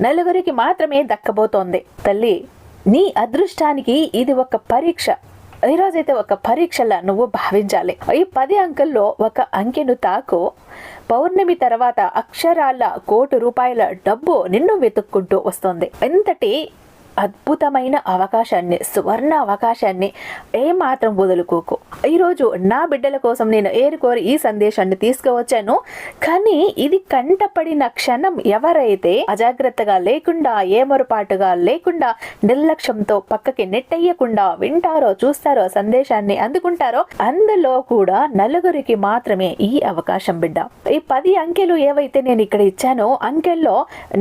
నలుగురికి మాత్రమే దక్కబోతోంది. తల్లి నీ అదృష్టానికి ఇది ఒక పరీక్ష. ఈరోజైతే ఒక పరీక్షలా నువ్వు భావించాలి. ఈ పది అంకెల్లో ఒక అంకెను తాకు. పౌర్ణమి తర్వాత అక్షరాల కోటి రూపాయల డబ్బు నిన్ను వెతుక్కుంటూ వస్తుంది. ఎంతటి అద్భుతమైన అవకాశాన్ని సువర్ణ అవకాశాన్ని ఏమాత్రం వదులుకోకు. ఈరోజు నా బిడ్డల కోసం నేను ఏరుకోరి ఈ సందేశాన్ని తీసుకువచ్చాను. కానీ ఇది కంటపడిన క్షణం ఎవరైతే అజాగ్రత్తగా లేకుండా ఏమరుపాటుగా లేకుండా నిర్లక్ష్యంతో పక్కకి నెట్టయ్యకుండా వింటారో చూస్తారో సందేశాన్ని అందుకుంటారో అందులో కూడా నలుగురికి మాత్రమే ఈ అవకాశం బిడ్డ. ఈ పది అంకెలు ఏవైతే నేను ఇక్కడ ఇచ్చానో అంకెల్లో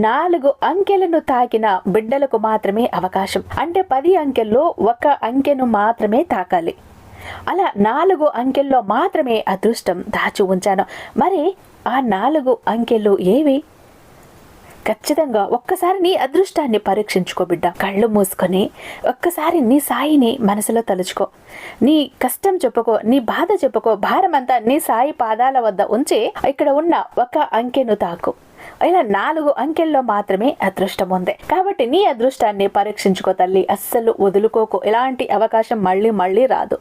నాలుగు అంకెలను తాకిన బిడ్డలకు మాత్రమే అవకాశం. అంటే పది అంకెల్లో ఒక అంకెను మాత్రమే తాకాలి. అలా నాలుగు అంకెల్లో మాత్రమే అదృష్టం దాచి ఉంచాను. మరి ఆ నాలుగు అంకెలు ఏవి? ఖచ్చితంగా ఒక్కసారి నీ అదృష్టాన్ని పరీక్షించుకో బిడ్డ. కళ్ళు మూసుకొని ఒక్కసారి నీ సాయిని మనసులో తలుచుకో. నీ కష్టం చెప్పుకో నీ బాధ చెప్పుకో భారం అంతా నీ సాయి పాదాల వద్ద ఉంచి ఇక్కడ ఉన్న ఒక అంకెను తాకు. ఇలా నాలుగు అంకెల్లో మాత్రమే అదృష్టం ఉంది. కాబట్టి నీ అదృష్టాన్ని పరీక్షించుకో తల్లి. అస్సలు వదులుకోకు. ఎలాంటి అవకాశం మళ్ళీ మళ్ళీ రాదు.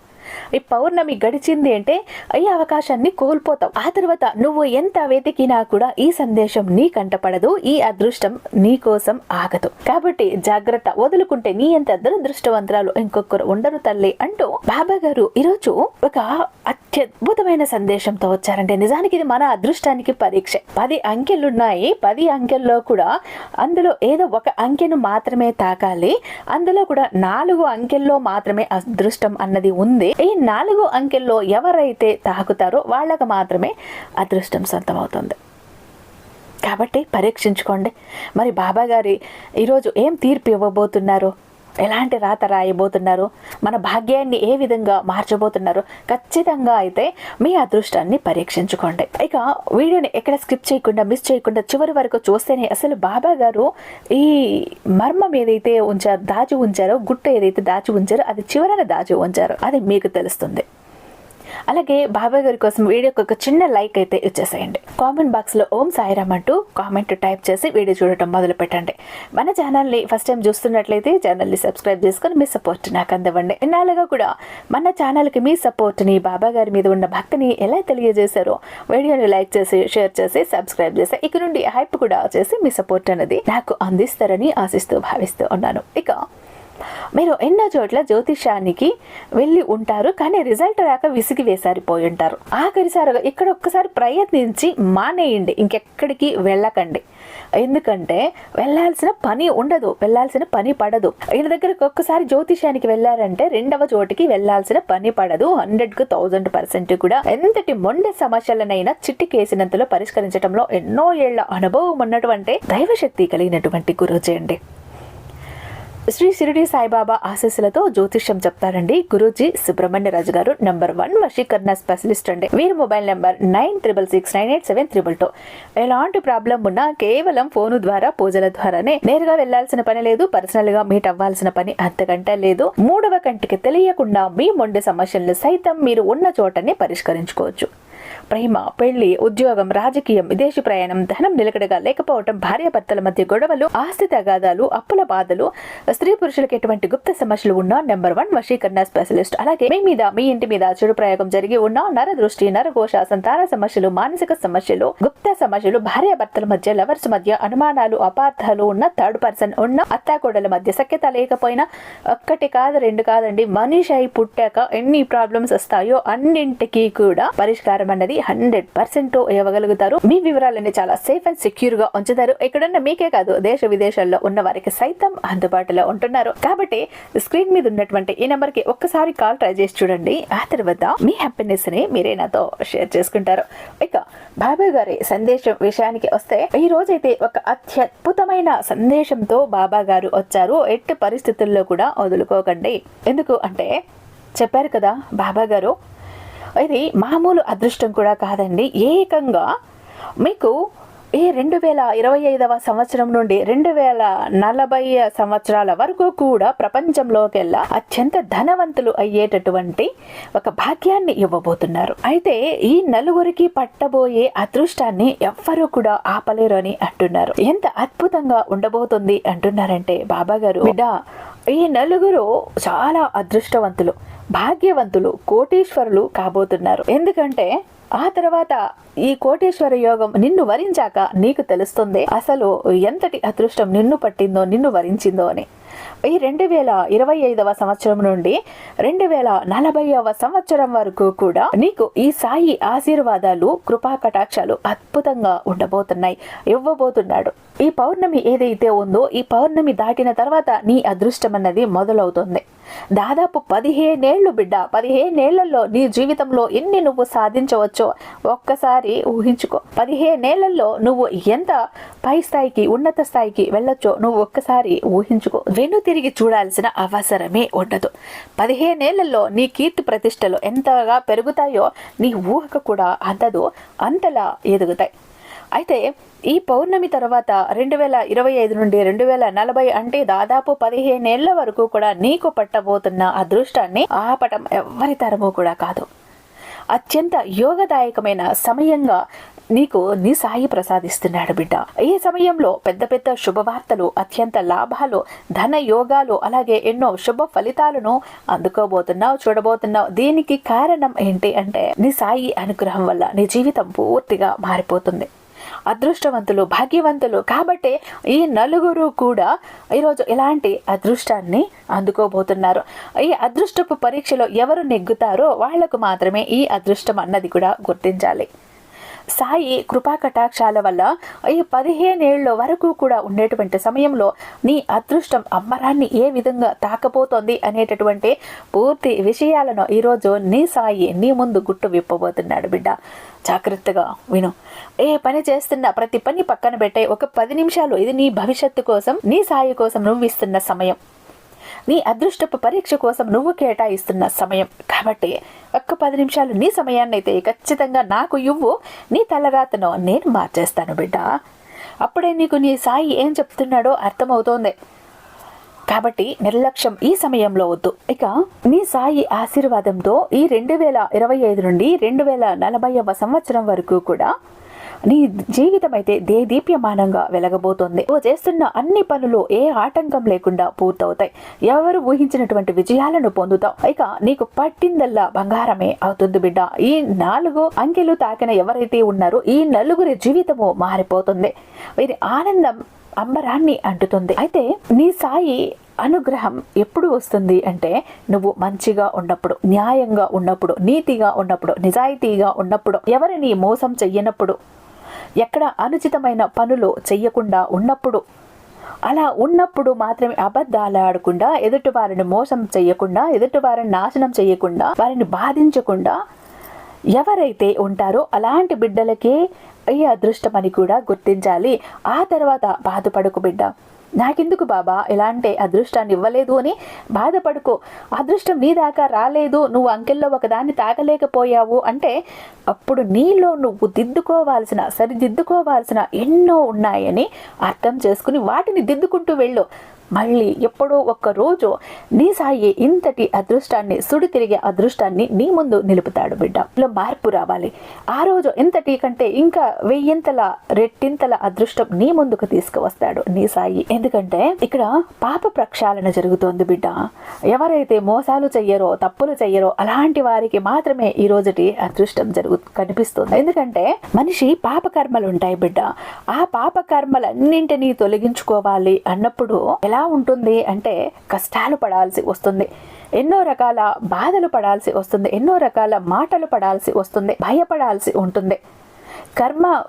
ఈ పౌర్ణమి గడిచింది అంటే ఈ అవకాశాన్ని కోల్పోతావు. ఆ తర్వాత నువ్వు ఎంత వెతికినా కూడా ఈ సందేశం నీ కంటపడదు ఈ అదృష్టం నీ కోసం ఆగదు. కాబట్టి జాగ్రత్త వదులుకుంటే నీ ఎంత దురదృష్టవంతరాలు ఇంకొకరు ఉండరు తల్లి అంటూ బాబా గారు ఈరోజు ఒక అత్యద్భుతమైన సందేశంతో వచ్చారంటే నిజానికి ఇది మన అదృష్టానికి పరీక్ష. పది అంకెలున్నాయి పది అంకెల్లో కూడా అందులో ఏదో ఒక అంకెను మాత్రమే తాకాలి అందులో కూడా నాలుగు అంకెల్లో మాత్రమే అదృష్టం అన్నది ఉంది. ఈ నాలుగు అంకెల్లో ఎవరైతే తాకుతారో వాళ్ళకు మాత్రమే అదృష్టం సొంతమవుతుంది. కాబట్టి పరీక్షించుకోండి. మరి బాబాగారి ఈరోజు ఏం తీర్పు ఇవ్వబోతున్నారో? ఎలాంటి రాత రాయబోతున్నారు? మన భాగ్యాన్ని ఏ విధంగా మార్చబోతున్నారు? ఖచ్చితంగా అయితే మీ అదృష్టాన్ని పరీక్షించుకోండి. ఇక వీడియోని ఎక్కడ స్కిప్ చేయకుండా మిస్ చేయకుండా చివరి వరకు చూస్తేనే అసలు బాబా గారు ఈ మర్మం ఏదైతే ఉంచారు దాచి ఉంచారో గుట్ట ఏదైతే దాచి ఉంచారో అది చివరన దాచి ఉంచారో అది మీకు తెలుస్తుంది. అలాగే బాబాయ్ గారి కోసం వీడియోకి ఒక చిన్న లైక్ అయితే ఇచ్చేసేయండి. కామెంట్ బాక్స్లో ఓం సాయిరామ్ అంటూ కామెంట్ టైప్ చేసి వీడియో చూడటం మొదలు పెట్టండి. మన ఛానల్ని ఫస్ట్ టైం చూస్తున్నట్లయితే ఛానల్ని సబ్స్క్రైబ్ చేసుకొని మీ సపోర్ట్ నాకు అందివ్వండి. ఇన్నాళ్ళుగా కూడా మన ఛానల్కి మీ సపోర్ట్ని బాబా గారి మీద ఉన్న భక్తిని ఎలా తెలియజేశారో వీడియోని లైక్ చేసి షేర్ చేసి సబ్స్క్రైబ్ చేసి ఇక నుండి హైప్ కూడా చేసి మీ సపోర్ట్ అనేది నాకు అందిస్తారని ఆశిస్తూ భావిస్తూ ఉన్నాను. ఇక మీరు ఎన్నో చోట్ల జ్యోతిషానికి వెళ్ళి ఉంటారు కానీ రిజల్ట్ రాక విసిగి వేసారిపోయి ఉంటారు. ఆఖరిసారిగా ఇక్కడ ఒక్కసారి ప్రయత్నించి మానేయండి ఇంకెక్కడికి వెళ్ళకండి. ఎందుకంటే వెళ్ళాల్సిన పని ఉండదు వెళ్ళాల్సిన పని పడదు. ఈయన దగ్గరకు ఒక్కసారి జ్యోతిషానికి వెళ్ళారంటే రెండవ చోటికి వెళ్ళాల్సిన పని పడదు. హండ్రెడ్కు థౌజండ్ పర్సెంట్ కూడా. ఎంతటి మొండె సమస్యలనైనా చిట్టికేసినంతలో పరిష్కరించడంలో ఎన్నో ఏళ్ళ అనుభవం ఉన్నటువంటి దైవశక్తి కలిగినటువంటి గురుజీ అండి శ్రీ షిరిడి సాయిబాబా ఆశీస్సులతో జ్యోతిష్యం చెప్తారండి. గురూజీ సుబ్రహ్మణ్యరాజు గారు నంబర్ వన్ వశీకరణ స్పెషలిస్ట్ అండి. వీరి mobile number nine triple six nine eight seven triple two. ఎలాంటి ప్రాబ్లం ఉన్నా కేవలం ఫోను ద్వారా పూజల ద్వారానే నేరుగా వెళ్ళాల్సిన పని లేదు పర్సనల్గా మీట్ అవ్వాల్సిన పని అంతకంటే లేదు. మూడవ కంటికి తెలియకుండా మీ మొండి సమస్యలను సైతం మీరు ఉన్న చోటనే పరిష్కరించుకోవచ్చు. ప్రేమ పెళ్ళి ఉద్యోగం రాజకీయం విదేశీ ప్రయాణం ధనం నిలకడగా లేకపోవటం భార్యాభర్తల మధ్య గొడవలు ఆస్తి తగాదాలు అప్పుల బాధలు స్త్రీ పురుషులకు ఎటువంటి గుప్త సమస్యలు ఉన్న నెంబర్ వన్ వశీకరణ స్పెషలిస్ట్. అలాగే మీ మీద మీ ఇంటి మీద చెడు ప్రయోగం జరిగి ఉన్న నర దృష్టి నరఘోష సంతాన సమస్యలు మానసిక సమస్యలు గుప్త సమస్యలు భార్యాభర్తల మధ్య లవర్స్ మధ్య అనుమానాలు అపార్థాలు ఉన్న థర్డ్ పర్సన్ ఉన్న అత్తాకోడల మధ్య సఖ్యత లేకపోయినా ఒక్కటి కాదు రెండు కాదండి మనిషి అయి పుట్టాక ఎన్ని ప్రాబ్లమ్స్ వస్తాయో అన్నింటికీ కూడా పరిష్కారం అన్నది హండ్రెడ్ పర్సెంట్ ఇవ్వగలుగుతారు. మీ వివరాలన్నీ చాలా సేఫ్ అండ్ సెక్యూర్గా ఉంచుతారు. ఇక్కడున్న మీకే కాదు దేశ విదేశాల్లో ఉన్న వారికి సైతం అందుబాటులో ఉంటున్నారు. కాబట్టి స్క్రీన్ మీద ఉన్నటువంటి ఈ నెంబర్కి ఒక్కసారి కాల్ ట్రై చేసి చూడండి. ఆ తర్వాత మీ హ్యాపీనెస్ని మీరే నాతో షేర్ చేసుకుంటారు. ఇక బాబాయ్ గారి సందేశం విషయానికి వస్తే ఈ రోజైతే ఒక అత్యద్భుతమైన సందేశంతో బాబా గారు వచ్చారు. ఎట్టి పరిస్థితుల్లో కూడా వదులుకోకండి. ఎందుకు అంటే చెప్పారు కదా బాబా గారు ఇది మామూలు అదృష్టం కూడా కాదండి. ఏకంగా మీకు ఈ రెండు వేల ఇరవై ఐదవ సంవత్సరం నుండి రెండు వేల నలభై సంవత్సరాల వరకు కూడా ప్రపంచంలోకెల్లా అత్యంత ధనవంతులు అయ్యేటటువంటి ఒక భాగ్యాన్ని ఇవ్వబోతున్నారు. అయితే ఈ నలుగురికి పట్టబోయే అదృష్టాన్ని ఎవ్వరూ కూడా ఆపలేరు అని అంటున్నారు. ఎంత అద్భుతంగా ఉండబోతుంది అంటున్నారంటే బాబా గారు బిడ్డ ఈ నలుగురు చాలా అదృష్టవంతులు. భాగ్యవంతులు కోటీశ్వరులు కాబోతున్నారు. ఎందుకంటే ఆ తర్వాత ఈ కోటేశ్వర యోగం నిన్ను వరించాక నీకు తెలుస్తుంది అసలు ఎంతటి అదృష్టం నిన్ను పట్టిందో నిన్ను వరించిందో అని. ఈ రెండు వేల ఇరవై ఐదవ సంవత్సరం నుండి రెండు వేల నలభైవ సంవత్సరం వరకు కూడా నీకు ఈ సాయి ఆశీర్వాదాలు కృపా కటాక్షాలు అద్భుతంగా ఉండబోతున్నాయి ఇవ్వబోతున్నాడు. ఈ పౌర్ణమి ఏదైతే ఉందో ఈ పౌర్ణమి దాటిన తర్వాత నీ అదృష్టం అన్నది మొదలవుతుంది. దాదాపు పదిహేనేళ్ళు బిడ్డ పదిహేనేళ్ళలో నీ జీవితంలో ఎన్ని నువ్వు సాధించవచ్చో ఒక్కసారి ఊహించుకో. పదిహేనేళ్ళలో నువ్వు ఎంత పై స్థాయికి ఉన్నత స్థాయికి వెళ్ళొచ్చో నువ్వు ఒక్కసారి ఊహించుకో. వెను తిరిగి చూడాల్సిన అవసరమే ఉండదు. పదిహేనేళ్ళలో నీ కీర్తి ప్రతిష్టలు ఎంతగా పెరుగుతాయో నీ ఊహకు కూడా అందదు అంతలా ఎదుగుతాయి. అయితే ఈ పౌర్ణమి తర్వాత రెండు వేల ఇరవై ఐదు నుండి రెండు వేల నలభై అంటే దాదాపు పదిహేనేళ్ళ వరకు కూడా నీకు పట్టబోతున్న అదృష్టాన్ని ఆపటం ఎవ్వరి తరము కూడా కాదు. అత్యంత యోగదాయకమైన సమయంగా నీకు నీ సాయి ప్రసాదిస్తున్నాడు బిడ్డ. ఈ సమయంలో పెద్ద పెద్ద శుభవార్తలు అత్యంత లాభాలు ధన యోగాలు అలాగే ఎన్నో శుభ ఫలితాలను అందుకోబోతున్నావు చూడబోతున్నావు. దీనికి కారణం ఏంటి అంటే నీ సాయి అనుగ్రహం వల్ల నీ జీవితం పూర్తిగా మారిపోతుంది. అదృష్టవంతులు భాగ్యవంతులు. కాబట్టి ఈ నలుగురు కూడా ఈరోజు ఇలాంటి అదృష్టాన్ని అందుకోబోతున్నారు. ఈ అదృష్టపు పరీక్షలో ఎవరు నెగ్గుతారో వాళ్ళకు మాత్రమే ఈ అదృష్టం అన్నది కూడా గుర్తించాలి. సాయి కృపా కటాక్షాల వల్ల ఈ పదిహేనేళ్ళ వరకు కూడా ఉండేటువంటి సమయంలో నీ అదృష్టం అమ్మరాన్ని ఏ విధంగా తాకపోతోంది అనేటటువంటి పూర్తి విషయాలను ఈరోజు నీ సాయి నీ ముందు గుట్టు విప్పబోతున్నాడు బిడ్డ. జాగ్రత్తగా విను. ఏ పని చేస్తున్నా ప్రతి పని పక్కన పెట్టే ఒక పది నిమిషాలు ఇది నీ భవిష్యత్తు కోసం నీ సాయి కోసం నువ్వు ఇస్తున్న సమయం. నీ అదృష్టపు పరీక్ష కోసం నువ్వు కేటాయిస్తున్న సమయం. కాబట్టి ఒక్క పది నిమిషాలు నీ సమయాన్ని అయితే ఖచ్చితంగా నాకు ఇవ్వు. నీ తలరాతను నేను మార్చేస్తాను బిడ్డ. అప్పుడే నీకు నీ సాయి ఏం చెప్తున్నాడో అర్థమవుతోంది. కాబట్టి నిర్లక్ష్యం ఈ సమయంలో వద్దు. ఇక నీ సాయి ఆశీర్వాదంతో ఈ రెండు వేల ఇరవై ఐదు నుండి రెండు వేల నలభైవ సంవత్సరం వరకు కూడా నీ జీవితం అయితే దేదీప్యమానంగా వెలగబోతోంది. ఓ చేస్తున్న అన్ని పనులు ఏ ఆటంకం లేకుండా పూర్తవుతాయి. ఎవరు ఊహించినటువంటి విజయాలను పొందుతావు. ఇక నీకు పట్టిందల్లా బంగారమే అవుతుంది బిడ్డ. ఈ నాలుగు అంకెలు తాకిన ఎవరైతే ఉన్నారో ఈ నలుగురి జీవితము మారిపోతుంది. వీరి ఆనందం అంబరాన్ని అంటుతుంది. అయితే నీ సాయి అనుగ్రహం ఎప్పుడు వస్తుంది అంటే నువ్వు మంచిగా ఉన్నప్పుడు న్యాయంగా ఉన్నప్పుడు నీతిగా ఉన్నప్పుడు నిజాయితీగా ఉన్నప్పుడు ఎవరిని మోసం చెయ్యనప్పుడు. ఎక్కడ అనుచితమైన పనులు చెయ్యకుండా ఉన్నప్పుడు. అలా ఉన్నప్పుడు మాత్రమే అబద్ధాలు ఆడకుండా ఎదుటి వారిని మోసం చేయకుండా ఎదుటి వారిని నాశనం చేయకుండా వారిని బాధించకుండా ఎవరైతే ఉంటారో అలాంటి బిడ్డలకే ఈ అదృష్టం అని కూడా గుర్తించాలి. ఆ తర్వాత బాధపడుకు బిడ్డ. నాకెందుకు బాబా? ఇలాంటి అదృష్టాన్ని ఇవ్వలేదు అని బాధపడుకో. అదృష్టం నీ దాకా రాలేదు. నువ్వు అంకెల్లో ఒకదాన్ని తాగలేకపోయావు అంటే అప్పుడు నీలో నువ్వు దిద్దుకోవాల్సిన సరిదిద్దుకోవాల్సిన ఎన్నో ఉన్నాయని అర్థం చేసుకుని వాటిని దిద్దుకుంటూ వెళ్ళు. మళ్ళీ ఎప్పుడో ఒక్క రోజు నీ సాయి ఇంతటి అదృష్టాన్ని సుడి తిరిగే అదృష్టాన్ని నీ ముందు నిలుపుతాడు బిడ్డ. ఇలా మార్పు రావాలి. ఆ రోజు ఇంతటి కంటే ఇంకా వెయ్యింతల రెట్టింతల అదృష్టం నీ ముందుకు తీసుకువస్తాడు నీ సాయి. ఎందుకంటే ఇక్కడ పాప ప్రక్షాళన జరుగుతోంది బిడ్డ. ఎవరైతే మోసాలు చెయ్యరో తప్పులు చెయ్యరో అలాంటి వారికి మాత్రమే ఈ రోజుటి అదృష్టం జరుగు కనిపిస్తుంది. ఎందుకంటే మనిషి పాపకర్మలు ఉంటాయి బిడ్డ. ఆ పాపకర్మలన్నింటినీ తొలగించుకోవాలి అన్నప్పుడు ఎలా ఉంటుంది అంటే కష్టాలు పడాల్సి వస్తుంది. ఎన్నో రకాల బాధలు పడాల్సి వస్తుంది. ఎన్నో రకాల మాటలు పడాల్సి వస్తుంది. భయపడాల్సి ఉంటుంది. కర్మ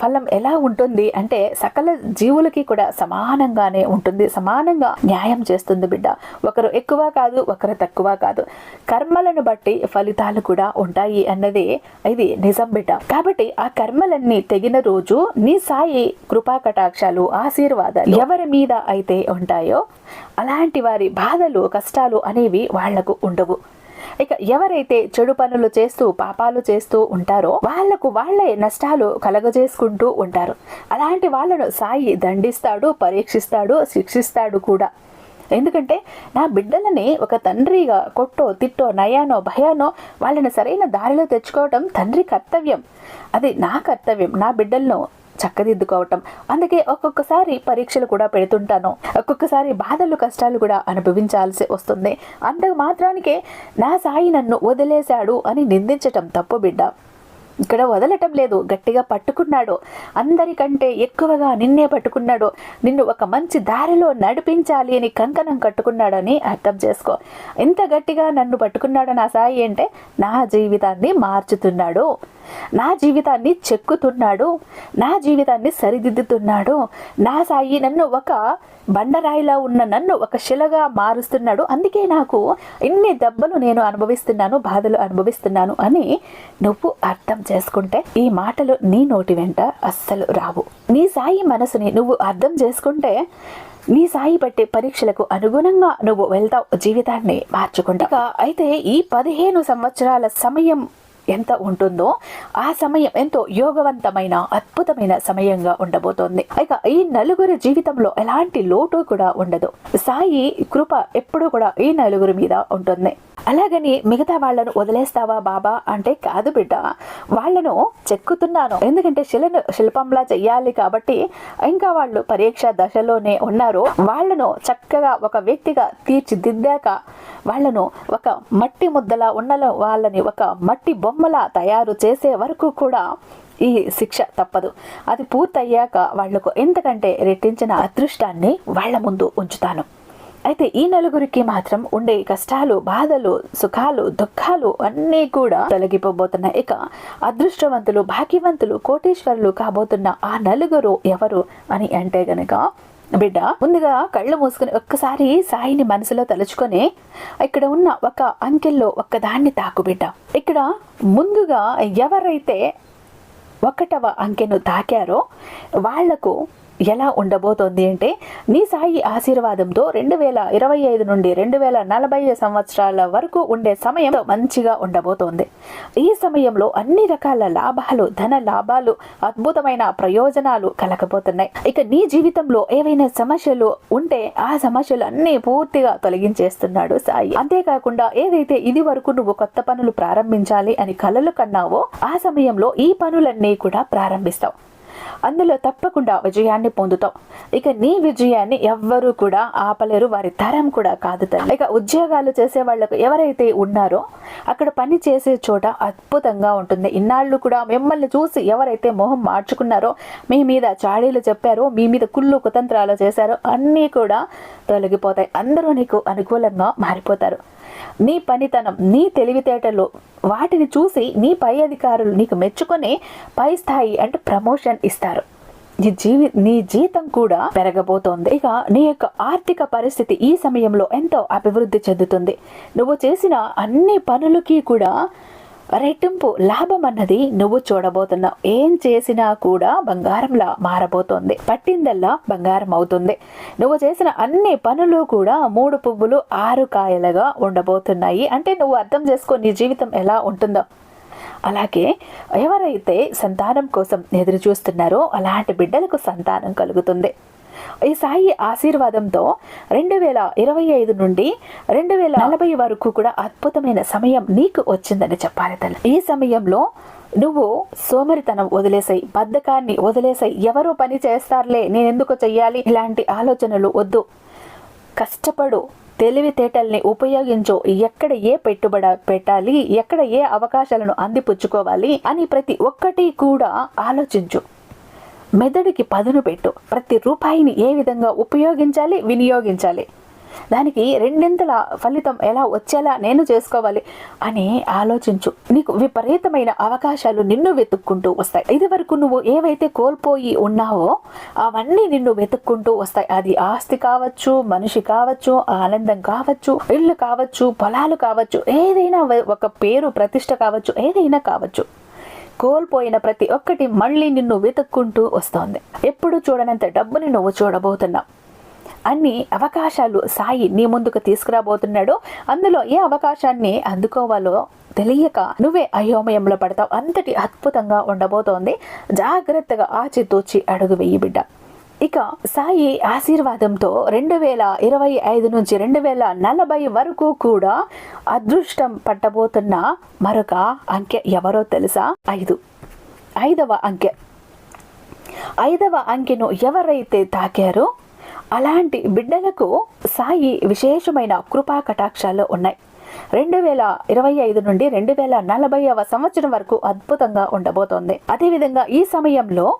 ఫలం ఎలా ఉంటుంది అంటే సకల జీవులకి కూడా సమానంగానే ఉంటుంది సమానంగా న్యాయం చేస్తుంది బిడ్డ. ఒకరు ఎక్కువ కాదు ఒకరు తక్కువ కాదు. కర్మలను బట్టి ఫలితాలు కూడా ఉంటాయి అన్నది ఇది నిజం బిడ్డ. కాబట్టి ఆ కర్మలన్నీ తెగిన రోజు నీ సాయి కృపా కటాక్షాలు ఆశీర్వాదాలు ఎవరి మీద అయితే ఉంటాయో అలాంటి వారి బాధలు కష్టాలు అనేవి వాళ్ళకు ఉండవు. ఇక ఎవరైతే చెడు పనులు చేస్తూ పాపాలు చేస్తూ ఉంటారో వాళ్ళకు వాళ్ళే నష్టాలు కలగజేసుకుంటూ ఉంటారు. అలాంటి వాళ్ళను సాయి దండిస్తాడు పరీక్షిస్తాడు శిక్షిస్తాడు కూడా. ఎందుకంటే నా బిడ్డలని ఒక తండ్రిగా కొట్టో తిట్టో నయానో భయానో వాళ్ళని సరైన దారిలో తెచ్చుకోవడం తండ్రి కర్తవ్యం. అది నా కర్తవ్యం నా బిడ్డలను చక్కదిద్దుకోవటం. అందుకే ఒక్కొక్కసారి పరీక్షలు కూడా పెడుతుంటాను. ఒక్కొక్కసారి బాధలు కష్టాలు కూడా అనుభవించాల్సి వస్తుంది. అంతకు మాత్రానికే నా సాయి నన్ను వదిలేశాడు అని నిందించటం తప్పు బిడ్డ. ఇక్కడ వదలటం లేదు. గట్టిగా పట్టుకున్నాడు. అందరికంటే ఎక్కువగా నిన్నే పట్టుకున్నాడు. నిన్ను ఒక మంచి దారిలో నడిపించాలి అని కంకణం కట్టుకున్నాడని అర్థం చేసుకో. ఎంత గట్టిగా నన్ను పట్టుకున్నాడు నా సాయి అంటే నా జీవితాన్ని మార్చుతున్నాడు. నా జీవితాన్ని చెక్కుతున్నాడు నా జీవితాన్ని సరిదిద్దుతున్నాడు నా సాయి నన్ను ఒక బండరాయిలా ఉన్న నన్ను ఒక శిలగా మారుస్తున్నాడు. అందుకే నాకు ఇన్ని దెబ్బలు నేను అనుభవిస్తున్నాను బాధలు అనుభవిస్తున్నాను అని నువ్వు అర్థం చేసుకుంటే ఈ మాటలు నీ నోటి వెంట అస్సలు రావు. నీ సాయి మనసుని నువ్వు అర్థం చేసుకుంటే నీ సాయి పట్టే పరీక్షలకు అనుగుణంగా నువ్వు వెళ్తావు జీవితాన్ని మార్చుకుంటా అయితే ఈ పదిహేను సంవత్సరాల సమయం ఎంత ఉంటుందో ఆ సమయం ఎంతో యోగవంతమైన అద్భుతమైన సమయంగా ఉండబోతోంది. ఇక ఈ నలుగురు జీవితంలో ఎలాంటి లోటు కూడా ఉండదు. సాయి కృప ఎప్పుడూ కూడా ఈ నలుగురి మీద ఉంటుంది. అలాగని మిగతా వాళ్ళను వదిలేస్తావా బాబా? అంటే కాదు బిడ్డ వాళ్ళను చెక్కుతున్నాను. ఎందుకంటే శిలను శిల్పంలా చెయ్యాలి కాబట్టి ఇంకా వాళ్ళు పరీక్ష దశలోనే ఉన్నారు. వాళ్ళను చక్కగా ఒక వ్యక్తిగా తీర్చిదిద్దాక వాళ్ళను ఒక మట్టి ముద్దలా ఉన్న వాళ్ళని ఒక మట్టి బొమ్మలా తయారు చేసే వరకు కూడా ఈ శిక్ష తప్పదు. అది పూర్తయ్యాక వాళ్ళకు ఎంతకంటే రెట్టించిన అదృష్టాన్ని వాళ్ళ ముందు ఉంచుతాను. అయితే ఈ నలుగురికి మాత్రం ఉండే కష్టాలు బాధలు సుఖాలు దుఃఖాలు అన్నీ కూడా తొలగిపోబోతున్నాయి. ఇక అదృష్టవంతులు భాగ్యవంతులు కోటేశ్వరులు కాబోతున్న ఆ నలుగురు ఎవరు అని అంటే గనక బిడ్డ ముందుగా కళ్ళు మూసుకుని ఒక్కసారి సాయిని మనసులో తలుచుకొని ఇక్కడ ఉన్న ఒక అంకెల్లో ఒక్కదాన్ని తాకు బిడ్డ. ఇక్కడ ముందుగా ఎవరైతే ఒకటవ అంకెను తాకారో వాళ్ళకు ఎలా ఉండబోతోంది అంటే నీ సాయి ఆశీర్వాదంతో రెండు వేల ఇరవై ఐదు నుండి రెండు వేల నలభై సంవత్సరాల వరకు ఉండే సమయం మంచిగా ఉండబోతోంది. ఈ సమయంలో అన్ని రకాల లాభాలు ధన లాభాలు అద్భుతమైన ప్రయోజనాలు కలగబోతున్నాయి. ఇక నీ జీవితంలో ఏవైనా సమస్యలు ఉంటే ఆ సమస్యలు అన్ని పూర్తిగా తొలగించేస్తున్నాడు సాయి. అంతేకాకుండా ఏదైతే ఇది వరకు నువ్వు కొత్త పనులు ప్రారంభించాలి అని కలలు కన్నావో ఆ సమయంలో ఈ పనులన్నీ కూడా ప్రారంభిస్తావు. అందులో తప్పకుండా విజయాన్ని పొందుతాం ఇక నీ విజయాన్ని ఎవ్వరూ కూడా ఆపలేరు వారి తరం కూడా కాదు తల్లి. ఇక ఉద్యోగాలు చేసే వాళ్ళకు ఎవరైతే ఉన్నారో అక్కడ పని చేసే చోట అద్భుతంగా ఉంటుంది. ఇన్నాళ్ళు కూడా మిమ్మల్ని చూసి ఎవరైతే మొహం మార్చుకున్నారో మీ మీద చాడీలు చెప్పారో మీ మీద కుళ్ళు కుతంత్రాలు చేశారో అన్నీ కూడా తొలగిపోతాయి. అందరూ నీకు అనుకూలంగా మారిపోతారు. నీ పనితనం నీ తెలివితేటలు వాటిని చూసి నీ పై అధికారులు నీకు మెచ్చుకొని పై స్థాయి అంటే ప్రమోషన్ ఇస్తారు. నీ జీవి నీ జీతం కూడా పెరగబోతోంది. ఇక నీ యొక్క ఆర్థిక పరిస్థితి ఈ సమయంలో ఎంతో అభివృద్ధి చెందుతుంది. నువ్వు చేసిన అన్ని పనులకి కూడా రెట్టింపు లాభం అన్నది నువ్వు చూడబోతున్నావు. ఏం చేసినా కూడా బంగారంలా మారబోతోంది. పట్టిందల్లా బంగారం అవుతుంది. నువ్వు చేసిన అన్ని పనులు కూడా మూడు పువ్వులు ఆరు కాయలుగా ఉండబోతున్నాయి. అంటే నువ్వు అర్థం చేసుకో నీ జీవితం ఎలా ఉంటుందో. అలాగే ఎవరైతే సంతానం కోసం ఎదురు చూస్తున్నారో అలాంటి బిడ్డలకు సంతానం కలుగుతుంది. ఈ సాయి ఆశీర్వాదంతో రెండు వేల ఇరవై ఐదు నుండి రెండు వేల నలభై వరకు కూడా అద్భుతమైన సమయం నీకు వచ్చిందని చెప్పాలి తల్లి. ఈ సమయంలో నువ్వు సోమరితనం వదిలేసాయి బద్ధకాన్ని వదిలేసాయి ఎవరు పని చేస్తారులే నేను ఎందుకు చెయ్యాలి? ఇలాంటి ఆలోచనలు వద్దు. కష్టపడు తెలివితేటల్ని ఉపయోగించు ఎక్కడ ఏ పెట్టుబడి పెట్టాలి ఎక్కడ ఏ అవకాశాలను అందిపుచ్చుకోవాలి అని ప్రతి ఒక్కటి కూడా ఆలోచించు. మెదడుకి పదును పెట్టు. ప్రతి రూపాయిని ఏ విధంగా ఉపయోగించాలి? వినియోగించాలి. దానికి రెండింతల ఫలితం ఎలా వచ్చేలా నేను చేసుకోవాలి అని ఆలోచించు. నీకు విపరీతమైన అవకాశాలు నిన్ను వెతుక్కుంటూ వస్తాయి. ఇది వరకు నువ్వు ఏవైతే కోల్పోయి ఉన్నావో అవన్నీ నిన్ను వెతుక్కుంటూ వస్తాయి. అది ఆస్తి కావచ్చు మనిషి కావచ్చు ఆనందం కావచ్చు ఇళ్ళు కావచ్చు పొలాలు కావచ్చు ఏదైనా ఒక పేరు ప్రతిష్ట కావచ్చు ఏదైనా కావచ్చు. కోల్పోయిన ప్రతి ఒక్కటి మళ్ళీ నిన్ను వెతుక్కుంటూ వస్తోంది. ఎప్పుడు చూడనంత డబ్బుని నువ్వు చూడబోతున్నావు. అన్ని అవకాశాలు సాయి నీ ముందుకు తీసుకురాబోతున్నాడు. అందులో ఏ అవకాశాన్ని అందుకోవాలో తెలియక నువ్వే అయోమయంలో పడతావు. అంతటి అద్భుతంగా ఉండబోతోంది. జాగ్రత్తగా ఆచితూచి అడుగు వెయ్యి బిడ్డ. ఇక సాయి ఆశీర్వాదంతో రెండు వేల ఇరవై ఐదు నుంచి రెండు వేల నలభై వరకు కూడా అదృష్టం పట్టబోతున్న మరొక అంకె ఎవరో తెలుసా? ఐదు. ఐదవ అంకె. ఐదవ అంకెను ఎవరైతే తాకారో అలాంటి బిడ్డలకు సాయి విశేషమైన కృపా కటాక్షాలు ఉన్నాయి. రెండు వేల ఇరవై ఐదు నుండి రెండు వేల నలభైవ సంవత్సరం వరకు అద్భుతంగా ఉండబోతోంది. అదేవిధంగా ఈ సమయంలో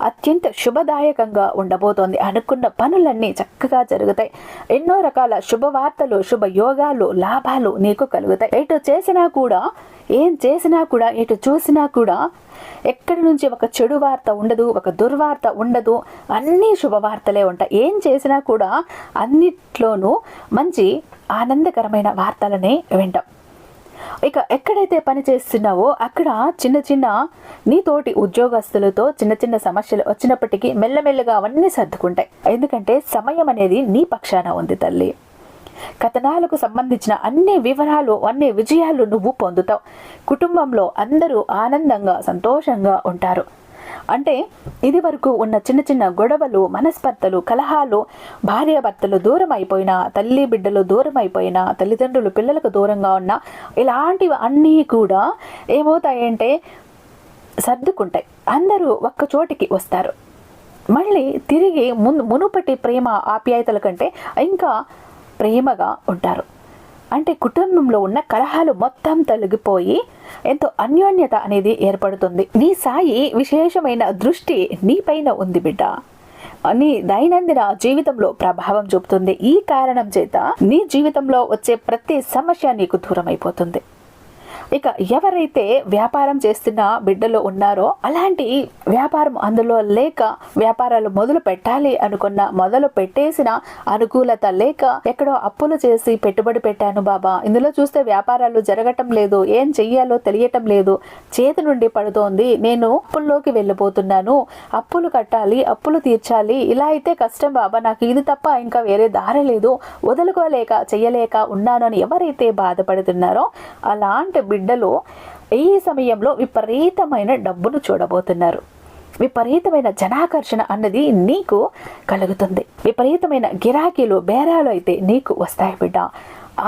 అత్యంత శుభదాయకంగా ఉండబోతోంది. అనుకున్న పనులన్నీ చక్కగా జరుగుతాయి. ఎన్నో రకాల శుభవార్తలు శుభ యోగాలు లాభాలు నీకు కలుగుతాయి. ఎటు చేసినా కూడా ఏం చేసినా కూడా ఎటు చూసినా కూడా ఎక్కడి నుంచి ఒక చెడు వార్త ఉండదు ఒక దుర్వార్త ఉండదు. అన్నీ శుభవార్తలే ఉంటాయి. ఏం చేసినా కూడా అన్నిట్లోనూ మంచి ఆనందకరమైన వార్తలనే వింటాం. ఇక ఎక్కడైతే పని చేస్తున్నావో అక్కడ చిన్న చిన్న నీతోటి ఉద్యోగస్తులతో చిన్న చిన్న సమస్యలు వచ్చినప్పటికీ మెల్లమెల్లగా అవన్నీ సర్దుకుంటాయి. ఎందుకంటే సమయం అనేది నీ పక్షాన ఉంది తల్లి. కథనాలకు సంబంధించిన అన్ని వివరాలు అన్ని విజయాలు నువ్వు పొందుతావు. కుటుంబంలో అందరూ ఆనందంగా సంతోషంగా ఉంటారు. అంటే ఇది వరకు ఉన్న చిన్న చిన్న గొడవలు మనస్పర్ధలు కలహాలు భార్యాభర్తలు దూరం అయిపోయినా తల్లి బిడ్డలు దూరం అయిపోయినా తల్లిదండ్రులు పిల్లలకు దూరంగా ఉన్న ఇలాంటివి అన్నీ కూడా ఏమవుతాయంటే సర్దుకుంటాయి. అందరూ ఒక్క చోటికి వస్తారు. మళ్ళీ తిరిగి ముందు మునుపటి ప్రేమ ఆప్యాయతల కంటే ఇంకా ప్రేమగా ఉంటారు. అంటే కుటుంబంలో ఉన్న కలహాలు మొత్తం తొలగిపోయి ఎంతో అన్యోన్యత అనేది ఏర్పడుతుంది. నీ సాయి విశేషమైన దృష్టి నీపైన ఉంది బిడ్డ. నీ దైనందిన జీవితంలో ప్రభావం చూపుతుంది. ఈ కారణం చేత నీ జీవితంలో వచ్చే ప్రతి సమస్య నీకు దూరం అయిపోతుంది ఇక ఎవరైతే వ్యాపారం చేస్తున్న బిడ్డలు ఉన్నారో అలాంటి వ్యాపారం అందులో లేక వ్యాపారాలు మొదలు పెట్టాలి అనుకున్న మొదలు పెట్టేసిన అనుకూలత లేక ఎక్కడో అప్పులు చేసి పెట్టుబడి పెట్టాను బాబా. ఇందులో చూస్తే వ్యాపారాలు జరగటం లేదు. ఏం చెయ్యాలో తెలియటం లేదు. చేతి నుండి పడుతోంది. నేను అప్పుల్లోకి వెళ్ళిపోతున్నాను అప్పులు కట్టాలి అప్పులు తీర్చాలి. ఇలా అయితే కష్టం బాబా. నాకు ఇది తప్ప ఇంకా వేరే దారి లేదు. వదులుకోలేక చెయ్యలేక ఉన్నాను అని ఎవరైతే బాధపడుతున్నారో అలాంటి బిడ్డలు ఈ సమయంలో విపరీతమైన డబ్బును చూడబోతున్నారు. విపరీతమైన జనాకర్షణ అన్నది నీకు కలుగుతుంది. విపరీతమైన గిరాకీలు బేరాలు అయితే నీకు వస్తాయి బిడ్డ.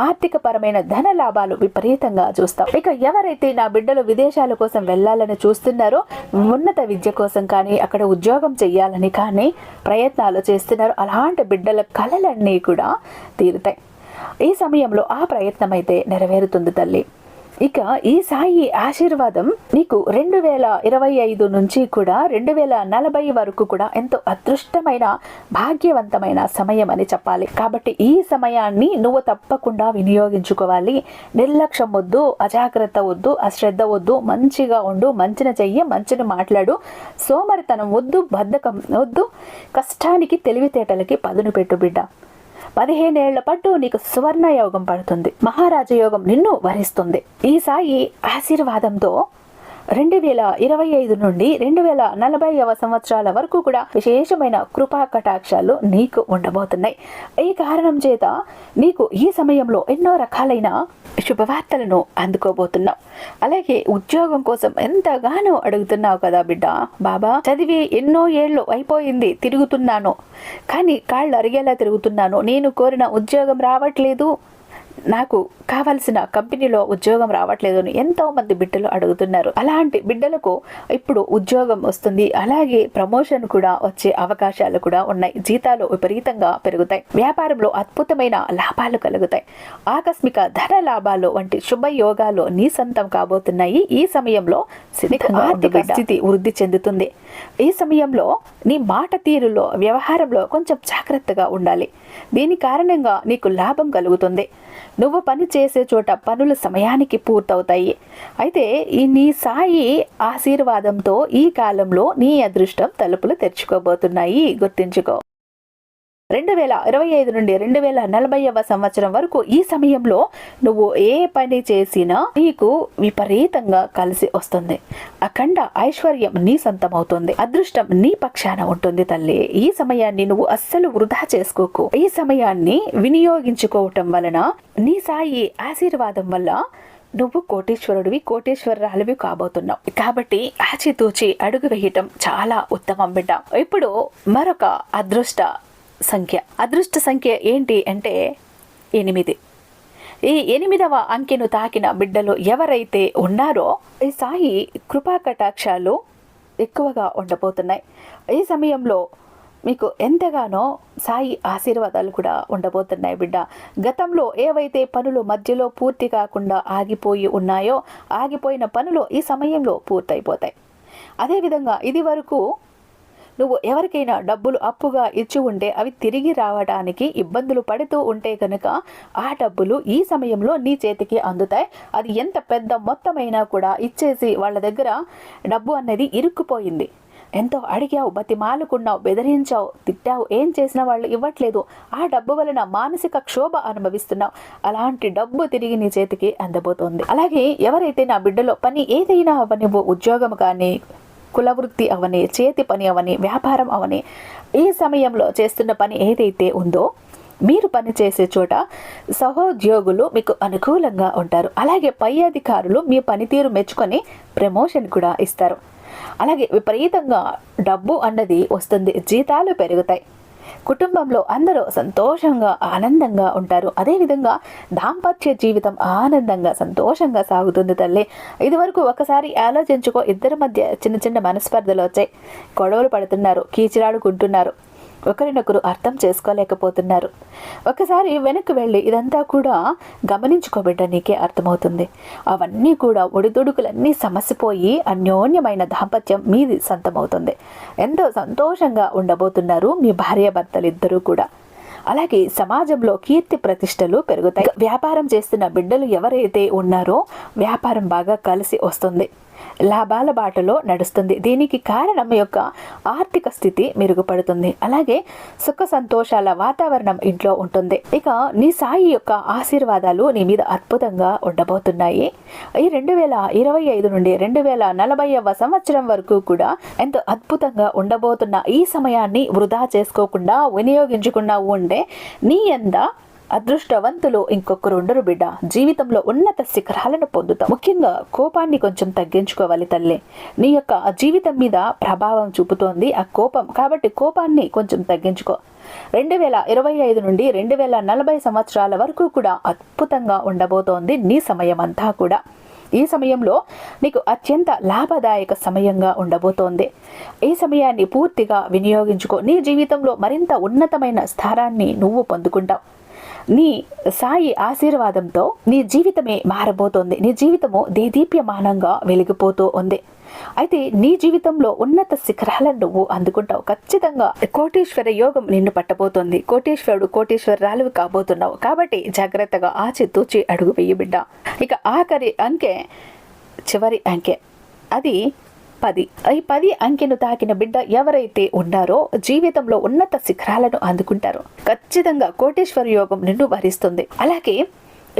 ఆర్థిక పరమైన ధన లాభాలు విపరీతంగా చూస్తాం ఇక ఎవరైతే నా బిడ్డలు విదేశాల కోసం వెళ్ళాలని చూస్తున్నారో ఉన్నత విద్య కోసం కానీ అక్కడ ఉద్యోగం చెయ్యాలని కానీ ప్రయత్నాలు చేస్తున్నారో అలాంటి బిడ్డల కళలన్నీ కూడా తీరుతాయి. ఈ సమయంలో ఆ ప్రయత్నం అయితే నెరవేరుతుంది తల్లి. ఇక ఈ సాయి ఆశీర్వాదం నీకు రెండు వేల ఇరవై ఐదు నుంచి కూడా రెండు వేల నలభై వరకు కూడా ఎంతో అదృష్టమైన భాగ్యవంతమైన సమయం అని చెప్పాలి. కాబట్టి ఈ సమయాన్ని నువ్వు తప్పకుండా వినియోగించుకోవాలి. నిర్లక్ష్యం వద్దు అజాగ్రత్త వద్దు అశ్రద్ధ వద్దు మంచిగా ఉండు మంచిన చెయ్యి మంచిని మాట్లాడు. సోమరితనం వద్దు బద్ధకం వద్దు కష్టానికి తెలివితేటలకి పదును పెట్టు బిడ్డ. పదిహేనేళ్ళ పట్టు నీకు సువర్ణ యోగం పడుతుంది. మహారాజ యోగం నిన్ను వరిస్తుంది. ఈ సాయి ఆశీర్వాదంతో రెండు వేల ఇరవై ఐదు నుండి రెండు వేల నలభైవ సంవత్సరాల వరకు కూడా విశేషమైన కృపా కటాక్షాలు నీకు ఉండబోతున్నాయి. ఈ కారణం చేత నీకు ఈ సమయంలో ఎన్నో రకాలైన శుభవార్తలను అందుకోబోతున్నావు. అలాగే ఉద్యోగం కోసం ఎంతగానో అడుగుతున్నావు కదా బిడ్డ. బాబా చదివి ఎన్నో ఏళ్ళు అయిపోయింది తిరుగుతున్నాను. కానీ కాళ్ళు అరిగేలా తిరుగుతున్నాను. నేను కోరిన ఉద్యోగం రావట్లేదు. నాకు కావలసిన కంపెనీలో ఉద్యోగం రావట్లేదు అని ఎంతో మంది బిడ్డలు అడుగుతున్నారు. అలాంటి బిడ్డలకు ఇప్పుడు ఉద్యోగం వస్తుంది. అలాగే ప్రమోషన్ కూడా వచ్చే అవకాశాలు కూడా ఉన్నాయి. జీతాలు విపరీతంగా పెరుగుతాయి. వ్యాపారంలో అద్భుతమైన లాభాలు కలుగుతాయి. ఆకస్మిక ధన లాభాలు వంటి శుభ యోగాలు నీ సొంతం కాబోతున్నాయి. ఈ సమయంలో ఆర్థిక స్థితి వృద్ధి చెందుతుంది. ఈ సమయంలో నీ మాట తీరులో వ్యవహారంలో కొంచెం జాగ్రత్తగా ఉండాలి. దీని కారణంగా నీకు లాభం కలుగుతుంది. నువ్వు పని చేసే చోట పనులు సమయానికి పూర్తవుతాయి. అయితే ఈ నీ సాయి ఆశీర్వాదంతో ఈ కాలంలో నీ అదృష్టం తలుపులు తెరుచుకోబోతున్నాయి. గుర్తుంచుకో. రెండు వేల ఇరవై ఐదు నుండి రెండు వేల నలభైవ సంవత్సరం వరకు ఈ సమయంలో నువ్వు ఏ పని చేసినా నీకు విపరీతంగా కలిసి వస్తుంది. అఖండ ఐశ్వర్యం నీ సొంతమవుతుంది. అదృష్టం నీ పక్షాన ఉంటుంది తల్లి. ఈ సమయాన్ని నువ్వు అస్సలు వృధా చేసుకోకు. ఈ సమయాన్ని వినియోగించుకోవటం వలన నీ సాయి ఆశీర్వాదం వల్ల నువ్వు కోటేశ్వరుడివి కోటేశ్వరరాలివి కాబోతున్నావు. కాబట్టి ఆచితూచి అడుగు వేయటం చాలా ఉత్తమం బిడ్డ. ఇప్పుడు మరొక అదృష్ట సంఖ్య. అదృష్ట సంఖ్య ఏంటి అంటే ఎనిమిది. ఈ ఎనిమిదవ అంకెను తాకిన బిడ్డలు ఎవరైతే ఉన్నారో ఈ సాయి కృపా కటాక్షాలు ఎక్కువగా ఉండబోతున్నాయి. ఈ సమయంలో మీకు ఎంతగానో సాయి ఆశీర్వాదాలు కూడా ఉండబోతున్నాయి బిడ్డ. గతంలో ఏవైతే పనులు మధ్యలో పూర్తి కాకుండా ఆగిపోయి ఉన్నాయో ఆగిపోయిన పనులు ఈ సమయంలో పూర్తయిపోతాయి. అదేవిధంగా ఇది వరకు నువ్వు ఎవరికైనా డబ్బులు అప్పుగా ఇచ్చి ఉంటే అవి తిరిగి రావడానికి ఇబ్బందులు పడుతూ ఉంటే కనుక ఆ డబ్బులు ఈ సమయంలో నీ చేతికి అందుతాయి. అది ఎంత పెద్ద మొత్తమైనా కూడా ఇచ్చేసి వాళ్ళ దగ్గర డబ్బు అనేది ఇరుక్కుపోయింది. ఎంతో అడిగావు బతిమాలుకున్నావు బెదిరించావు తిట్టావు ఏం చేసిన వాళ్ళు ఇవ్వట్లేదు. ఆ డబ్బు వలన మానసిక క్షోభ అనుభవిస్తున్నావు. అలాంటి డబ్బు తిరిగి నీ చేతికి అందబోతోంది. అలాగే ఎవరైతే నా బిడ్డలో పని ఏదైనా అవ్వనివ్వు ఉద్యోగం కానీ కులవృత్తి అవని చేతి పని అవని వ్యాపారం అవని ఈ సమయంలో చేస్తున్న పని ఏదైతే ఉందో మీరు పని చేసే చోట సహోద్యోగులు మీకు అనుకూలంగా ఉంటారు. అలాగే పై అధికారులు మీ పనితీరు మెచ్చుకొని ప్రమోషన్ కూడా ఇస్తారు. అలాగే విపరీతంగా డబ్బు అన్నది వస్తుంది జీతాలు పెరుగుతాయి. కుటుంబంలో అందరూ సంతోషంగా ఆనందంగా ఉంటారు. అదేవిధంగా దాంపత్య జీవితం ఆనందంగా సంతోషంగా సాగుతుంది తల్లి. ఇదివరకు ఒకసారి ఆలోచించుకో ఇద్దరి మధ్య చిన్న చిన్న మనస్పర్ధలు వచ్చాయి. గొడవలు పడుతున్నారు కీచిరాడుకుంటున్నారు. ఒకరినొకరు అర్థం చేసుకోలేకపోతున్నారు. ఒకసారి వెనక్కి వెళ్ళి ఇదంతా కూడా గమనించుకోబిడ్డ నీకే అర్థమవుతుంది. అవన్నీ కూడా ఒడిదుడుకులన్నీ సమసిపోయి అన్యోన్యమైన దాంపత్యం మీది సొంతమవుతుంది. ఎంతో సంతోషంగా ఉండబోతున్నారు మీ భార్య ఇద్దరూ కూడా. అలాగే సమాజంలో కీర్తి ప్రతిష్టలు పెరుగుతాయి. వ్యాపారం చేస్తున్న బిడ్డలు ఎవరైతే ఉన్నారో వ్యాపారం బాగా కలిసి వస్తుంది. లాభాల బాటలో నడుస్తుంది. దీనికి కారణం యొక్క ఆర్థిక స్థితి మెరుగుపడుతుంది. అలాగే సుఖ సంతోషాల వాతావరణం ఇంట్లో ఉంటుంది. ఇక నీ సాయి యొక్క ఆశీర్వాదాలు నీ మీద అద్భుతంగా ఉండబోతున్నాయి. ఈ రెండు వేల ఇరవై ఐదు నుండి రెండు వేల నలభైవ సంవత్సరం వరకు కూడా ఎంతో అద్భుతంగా ఉండబోతున్న ఈ సమయాన్ని వృధా చేసుకోకుండా వినియోగించకుండా ఉండే నీ ఎంత అదృష్టవంతులు ఇంకొకరు ఉండరు బిడ్డ. జీవితంలో ఉన్నత శిఖరాలను పొందుతాం. ముఖ్యంగా కోపాన్ని కొంచెం తగ్గించుకోవాలి తల్లి. నీ యొక్క జీవితం మీద ప్రభావం చూపుతోంది ఆ కోపం. కాబట్టి కోపాన్ని కొంచెం తగ్గించుకో. రెండు వేల ఇరవై ఐదు నుండి రెండు వేల నలభై సంవత్సరాల వరకు కూడా అద్భుతంగా ఉండబోతోంది నీ సమయం అంతా కూడా. ఈ సమయంలో నీకు అత్యంత లాభదాయక సమయంగా ఉండబోతోంది. ఈ సమయాన్ని పూర్తిగా వినియోగించుకో. నీ జీవితంలో మరింత ఉన్నతమైన స్థానాన్ని నువ్వు పొందుకుంటావు. నీ సాయి ఆశీర్వాదంతో నీ జీవితమే మారబోతోంది. నీ జీవితము దేదీప్యమానంగా వెలిగిపోతూ ఉంది. అయితే నీ జీవితంలో ఉన్నత శిఖరాలను నువ్వు అందుకుంటావు. ఖచ్చితంగా కోటేశ్వర యోగం నిన్ను పట్టబోతోంది. కోటేశ్వరుడు కోటేశ్వరరాలు కాబోతున్నావు. కాబట్టి జాగ్రత్తగా ఆచి తూచి అడుగు వెయ్యి బిడ్డ. ఇక ఆఖరి అంకె చివరి అంకె. అది పది. ఈ పది అంకెను తాకిన బిడ్డ ఎవరైతే ఉన్నారో జీవితంలో ఉన్నత శిఖరాలను అందుకుంటారో. ఖచ్చితంగా కోటేశ్వర యోగం నిన్ను భరిస్తుంది అలాగే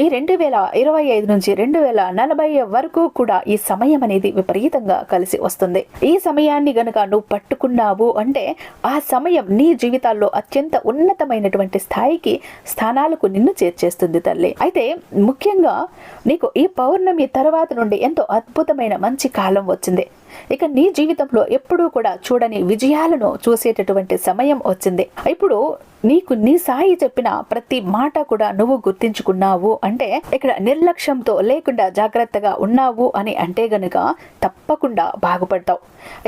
ఈ రెండు వేల ఇరవై ఐదు నుంచి రెండు వేల నలభై వరకు కూడా ఈ సమయం అనేది విపరీతంగా కలిసి వస్తుంది. ఈ సమయాన్ని గనుక నువ్వు పట్టుకున్నావు అంటే ఆ సమయం నీ జీవితాల్లో అత్యంత ఉన్నతమైనటువంటి స్థాయికి స్థానాలకు నిన్ను చేర్చేస్తుంది తల్లి. అయితే ముఖ్యంగా నీకు ఈ పౌర్ణమి తర్వాత నుండి ఎంతో అద్భుతమైన మంచి కాలం వచ్చింది. ఇక నీ జీవితంలో ఎప్పుడూ కూడా చూడని విజయాలను చూసేటటువంటి సమయం వచ్చింది. ఇప్పుడు నీకు నీ సాయి చెప్పిన ప్రతి మాట కూడా నువ్వు గుర్తించుకున్నావు అంటే ఇక్కడ నిర్లక్ష్యంతో లేకుండా జాగ్రత్తగా ఉన్నావు అని అంటే గనుక తప్పకుండా బాగుపడతావు.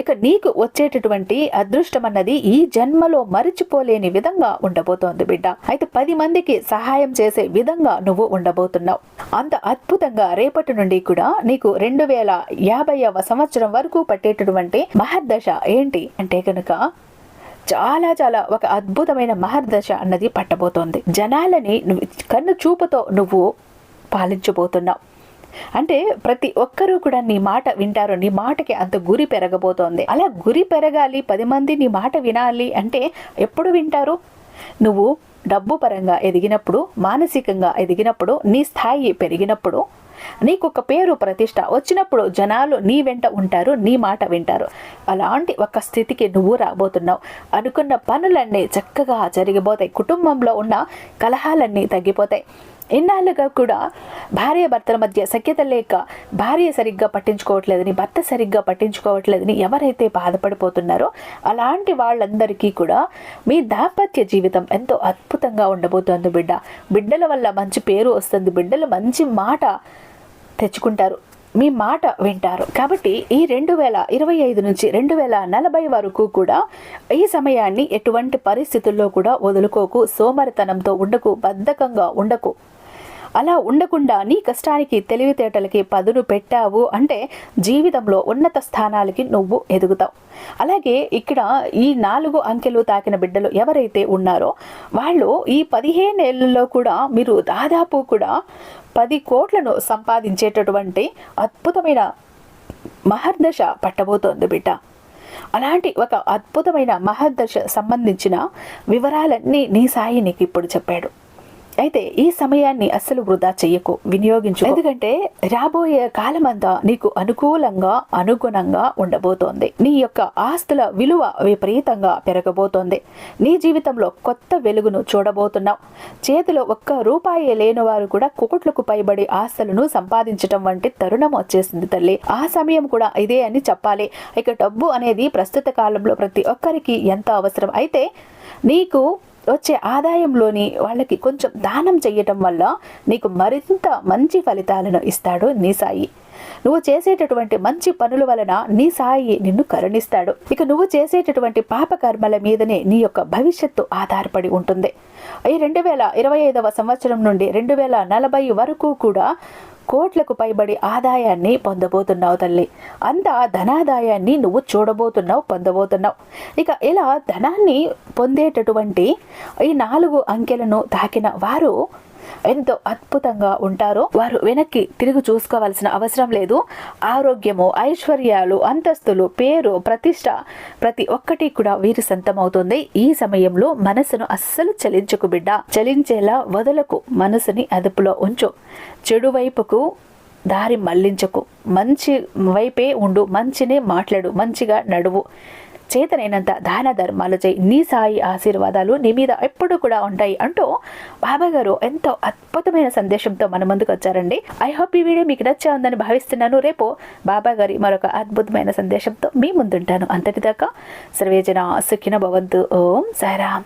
ఇక నీకు వచ్చేటటువంటి అదృష్టం అన్నది ఈ జన్మలో మరిచిపోలేని విధంగా ఉండబోతోంది బిడ్డ. అయితే పది మందికి సహాయం చేసే విధంగా నువ్వు ఉండబోతున్నావు. అంత అద్భుతంగా రేపటి నుండి కూడా నీకు రెండు వేల యాభైవ సంవత్సరం వరకు పట్టేటటువంటి మహర్దశ ఏంటి? అంటే కనుక చాలా చాలా ఒక అద్భుతమైన మహర్దశ అన్నది పట్టబోతోంది. జనాలని నువ్వు కన్ను చూపుతో నువ్వు పాలించబోతున్నావు. అంటే ప్రతి ఒక్కరూ కూడా నీ మాట వింటారు నీ మాటకి అంత గురి పెరగబోతోంది. అలా గురి పెరగాలి పది మంది నీ మాట వినాలి అంటే ఎప్పుడు వింటారు? నువ్వు డబ్బు పరంగా ఎదిగినప్పుడు మానసికంగా ఎదిగినప్పుడు నీ స్థాయి పెరిగినప్పుడు నీకు ఒక పేరు ప్రతిష్ట వచ్చినప్పుడు జనాలు నీ వెంట ఉంటారు నీ మాట వింటారు. అలాంటి ఒక స్థితికి నువ్వు రాబోతున్నావు. అనుకున్న పనులన్నీ చక్కగా జరిగిపోతాయి. కుటుంబంలో ఉన్న కలహాలన్నీ తగ్గిపోతాయి. ఇన్నాళ్ళుగా కూడా భార్య భర్తల మధ్య సఖ్యత లేక భార్య సరిగ్గా పట్టించుకోవట్లేదని భర్త సరిగ్గా పట్టించుకోవట్లేదని ఎవరైతే బాధపడిపోతున్నారో అలాంటి వాళ్ళందరికీ కూడా మీ దాంపత్య జీవితం ఎంతో అద్భుతంగా ఉండబోతోంది బిడ్డ. బిడ్డల వల్ల మంచి పేరు వస్తుంది. బిడ్డలు మంచి మాట తెచ్చుకుంటారు. మీ మాట వింటారు. కాబట్టి ఈ రెండు వేల ఇరవై ఐదు నుంచి రెండు వేల నలభై వరకు కూడా ఈ సమయాన్ని ఎటువంటి పరిస్థితుల్లో కూడా వదులుకోకు సోమరితనంతో ఉండకు బద్ధకంగా ఉండకు. అలా ఉండకుండా నీ కష్టానికి తెలివితేటలకి పదును పెట్టావు అంటే జీవితంలో ఉన్నత స్థానాలకి నువ్వు ఎదుగుతావు. అలాగే ఇక్కడ ఈ నాలుగు అంకెలు తాకిన బిడ్డలు ఎవరైతే ఉన్నారో వాళ్ళు ఈ పదిహేను ఏళ్ళలో కూడా మీరు దాదాపు కూడా పది కోట్లను సంపాదించేటటువంటి అద్భుతమైన మహర్దశ పట్టబోతోంది బిడ్డ. అలాంటి ఒక అద్భుతమైన మహర్దశ సంబంధించిన వివరాలన్నీ నీ సాయి నీకు ఇప్పుడు చెప్పాడు. అయితే ఈ సమయాన్ని అస్సలు వృధా చెయ్యకు వినియోగించు ఎందుకంటే రాబోయే కాలమంతా నీకు అనుకూలంగా అనుగుణంగా ఉండబోతోంది. నీ యొక్క ఆస్తుల విలువ విపరీతంగా పెరగబోతోంది. నీ జీవితంలో కొత్త వెలుగును చూడబోతున్నావు. చేతిలో ఒక్క రూపాయి లేని వారు కూడా కోట్లకు పైబడి ఆస్తులను సంపాదించటం వంటి తరుణం వచ్చేసింది తల్లి. ఆ సమయం కూడా ఇదే అని చెప్పాలి. ఇక డబ్బు అనేది ప్రస్తుత కాలంలో ప్రతి ఒక్కరికి ఎంత అవసరం? అయితే నీకు వచ్చే ఆదాయంలోని వాళ్ళకి కొంచెం దానం చేయటం వల్ల నీకు మరింత మంచి ఫలితాలను ఇస్తాడు నీ సాయి. నువ్వు చేసేటటువంటి మంచి పనుల వలన నీ సాయి నిన్ను కరుణిస్తాడు. ఇక నువ్వు చేసేటటువంటి పాపకర్మల మీదనే నీ యొక్క భవిష్యత్తు ఆధారపడి ఉంటుంది. ఈ రెండు వేల ఇరవై ఐదవ సంవత్సరం నుండి రెండు వేల నలభై వరకు కూడా కోట్లకు పైబడి ఆదాయాన్ని పొందబోతున్నావు తల్లి. అంత ధనాదాయాన్ని నువ్వు చూడబోతున్నావు పొందబోతున్నావు. ఇక ఇలా ధనాన్ని పొందేటటువంటి ఈ నాలుగు అంకెలను తాకిన వారు ఎంతో అద్భుతంగా ఉంటారో వారు వెనక్కి తిరిగి చూసుకోవాల్సిన అవసరం లేదు. ఆరోగ్యము ఐశ్వర్యాలు అంతస్తులు పేరు ప్రతిష్ట ప్రతి ఒక్కటి కూడా వీరి సొంతమవుతుంది. ఈ సమయంలో మనసును అస్సలు చలించుకు బిడ్డ. చలించేలా వదలకు మనసుని అదుపులో ఉంచు. చెడు వైపుకు దారి మళ్ళించకు. మంచి వైపే ఉండు మంచినే మాట్లాడు మంచిగా నడువు. చేతనైనంత దాన ధర్మాలు చేయి నీ సాయి ఆశీర్వాదాలు నీ మీద ఎప్పుడు కూడా ఉంటాయి అంటూ బాబా గారు ఎంతో అద్భుతమైన సందేశంతో మన ముందుకు వచ్చారండి. ఐ హోప్ ఈ వీడియో మీకు నచ్చా ఉందని భావిస్తున్నాను. రేపు బాబా గారి మరొక అద్భుతమైన సందేశంతో మీ ముందుంటాను. అంతటిదాకా సర్వేజన సుఖిన భవంతు. ఓం సారాం